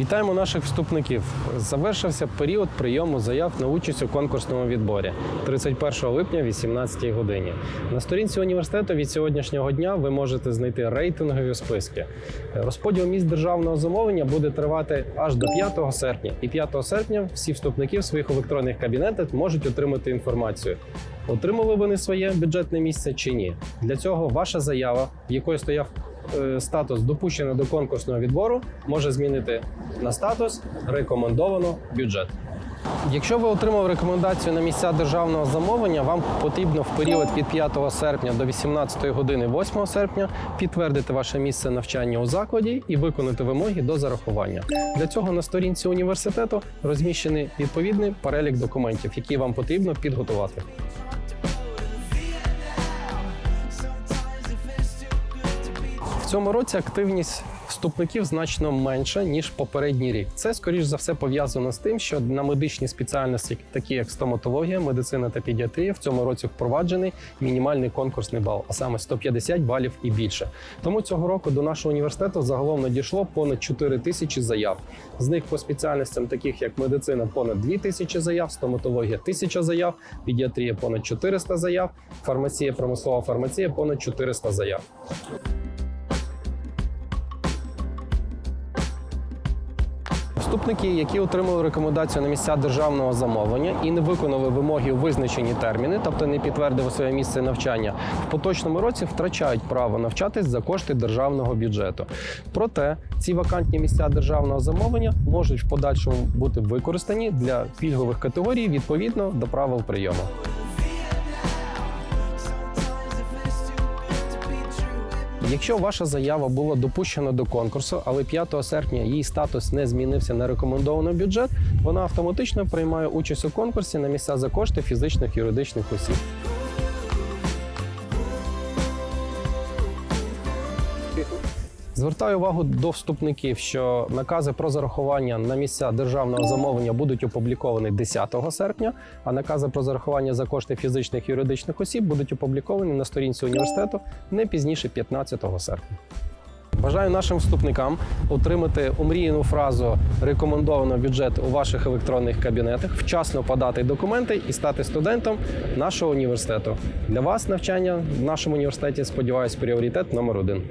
Вітаємо наших вступників. Завершився період прийому заяв на участь у конкурсному відборі 31 липня, 18 годині. На сторінці університету від сьогоднішнього дня ви можете знайти рейтингові списки. Розподіл місць державного замовлення буде тривати аж до 5 серпня. І 5 серпня всі вступники в своїх електронних кабінетах можуть отримати інформацію. Отримали вони своє бюджетне місце чи ні? Для цього ваша заява, в якої стояв статус допущено до конкурсного відбору, може змінити на статус рекомендовано бюджет. Якщо ви отримали рекомендацію на місця державного замовлення, вам потрібно в період від 5 серпня до 18 години 8 серпня підтвердити ваше місце навчання у закладі і виконати вимоги до зарахування. Для цього на сторінці університету розміщений відповідний перелік документів, які вам потрібно підготувати. Цьому році активність вступників значно менша ніж попередній рік. Це скоріш за все пов'язано з тим, що на медичні спеціальності, такі як стоматологія, медицина та педіатрія, в цьому році впроваджений мінімальний конкурсний бал, а саме 150 балів і більше. Тому цього року до нашого університету загалом надійшло понад 4 тисячі заяв. З них по спеціальностям, таких як медицина, понад 2 тисячі заяв, стоматологія 1000 заяв, педіатрія понад 400 заяв, фармація, промислова фармація понад 400 заяв. Вступники, які отримали рекомендацію на місця державного замовлення і не виконали вимоги у визначені терміни, тобто не підтвердили своє місце навчання, в поточному році втрачають право навчатись за кошти державного бюджету. Проте ці вакантні місця державного замовлення можуть в подальшому бути використані для пільгових категорій відповідно до правил прийому. Якщо ваша заява була допущена до конкурсу, але 5 серпня її статус не змінився на рекомендований бюджет, вона автоматично приймає участь у конкурсі на місця за кошти фізичних юридичних осіб. Звертаю увагу до вступників, що накази про зарахування на місця державного замовлення будуть опубліковані 10 серпня, а накази про зарахування за кошти фізичних юридичних осіб будуть опубліковані на сторінці університету не пізніше 15 серпня. Бажаю нашим вступникам отримати омріяну фразу рекомендовано бюджет у ваших електронних кабінетах, вчасно подати документи і стати студентом нашого університету. Для вас навчання в нашому університеті сподіваюсь пріоритет номер один.